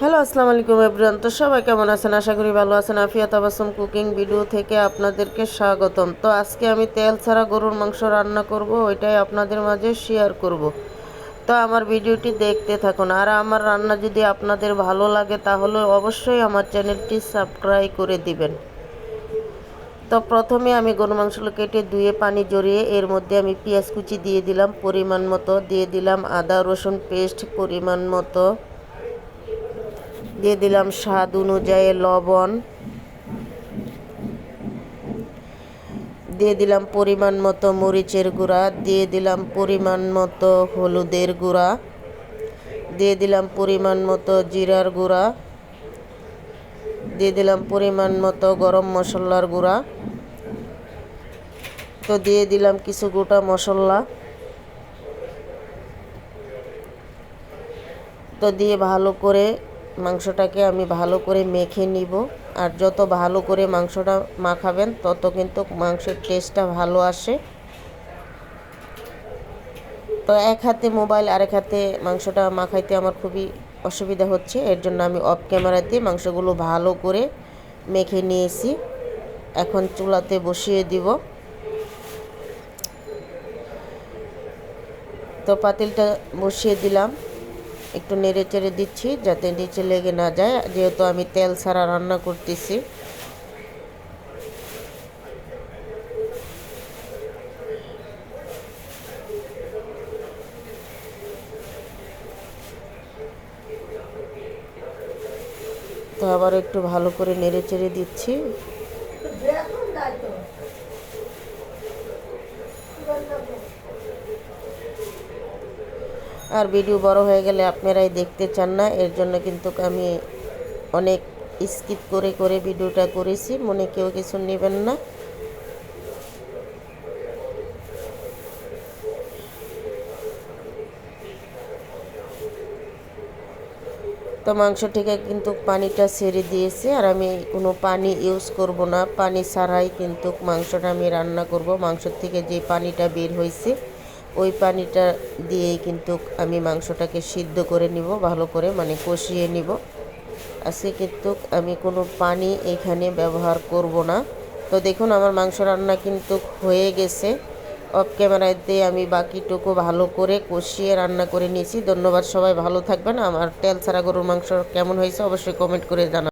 Hello, আসসালামু আলাইকুম everyone. তো সবাই কেমন আছেন? আশা করি ভালো আছেন। আফিয়া তাবাসুম কুকিং ভিডিও থেকে আপনাদেরকে স্বাগতম। তো আজকে আমি তেল ছাড়া গরুর মাংস রান্না করব, ওইটাই আপনাদের মাঝে শেয়ার করব। তো আমার ভিডিওটি দেখতে থাকুন। আর আমার রান্না যদি আপনাদের ভালো লাগে, তাহলে অবশ্যই আমার চ্যানেলটি সাবস্ক্রাইব করে দিবেন। তো প্রথমে আমি গরু মাংসগুলো কেটে ধুয়ে পানি জড়িয়ে, এর মধ্যে আমি পেঁয়াজ কুচি দিয়ে দিলাম, পরিমাণ মতো দিয়ে দিলাম আদা, রসুন পেস্ট পরিমাণ মতো। দিয়ে দিলাম স্বাদ অনুযায়ী লবণ। দিয়ে দিলাম পরিমাণ মতো মরিচের গুঁড়া, দিয়ে দিলাম পরিমাণ মতো হলুদের গুঁড়া, দিয়ে দিলাম পরিমাণ মতো জিরার গুঁড়া, দিয়ে দিলাম পরিমাণ মতো গরম মশলার গুঁড়া। তো দিয়ে দিলাম কিছু গোটা মশলা। তো দিয়ে ভালো করে মাংসটাকে আমি ভালো করে মেখে নিব। আর যত ভালো করে মাংসটা মাখাবেন, তত কিন্তু মাংসের টেস্টটা ভালো আসে। তো এক হাতে মোবাইল, আরেক হাতে মাংসটা মাখাইতে আমার খুবই অসুবিধা হচ্ছে। এর জন্য আমি অফ ক্যামেরাতে মাংসগুলো ভালো করে মেখে নিয়েছি। এখন চুলাতে বসিয়ে দিব। তো পাতিলটা বসিয়ে দিলাম। একটু নেড়ে চেড়ে দিচ্ছি যাতে নিচে লেগে না যায়। যেহেতু আমি তেল ছাড়া রান্না করতেছি। তো আবার একটু ভালো করে নেড়ে চেড়ে দিচ্ছি। আর ভিডিও বড় হয়ে গেলে আপনারাই দেখতে চান না, এর জন্য কিন্তু আমি অনেক স্কিপ করে করে ভিডিওটা করেছি, মনে কেউ কিছু নেবেন না। তো মাংস থেকে কিন্তু পানিটা ছেড়ে দিয়েছে, আর আমি কোনো পানি ইউজ করব না, পানি ছাড়াই কিন্তু মাংসটা আমি রান্না করব। মাংসর থেকে যে পানিটা বের হয়েছে ওই পানিটা দিয়েই কিন্তু আমি মাংসটাকে সিদ্ধ করে নিব, ভালো করে মানে কষিয়ে নিব। আজকে কিন্তু আমি কোনো পানি এখানে ব্যবহার করব না। তো দেখুন, আমার মাংস রান্না কিন্তু হয়ে গেছে। অফ ক্যামেরাতে আমি বাকিটুকু ভালো করে কষিয়ে রান্না করে নিয়েছি। ধন্যবাদ সবাই, ভালো থাকবেন। আমার তেল ছাড়া গরুর মাংস কেমন হয়েছে অবশ্যই কমেন্ট করে জানাবেন।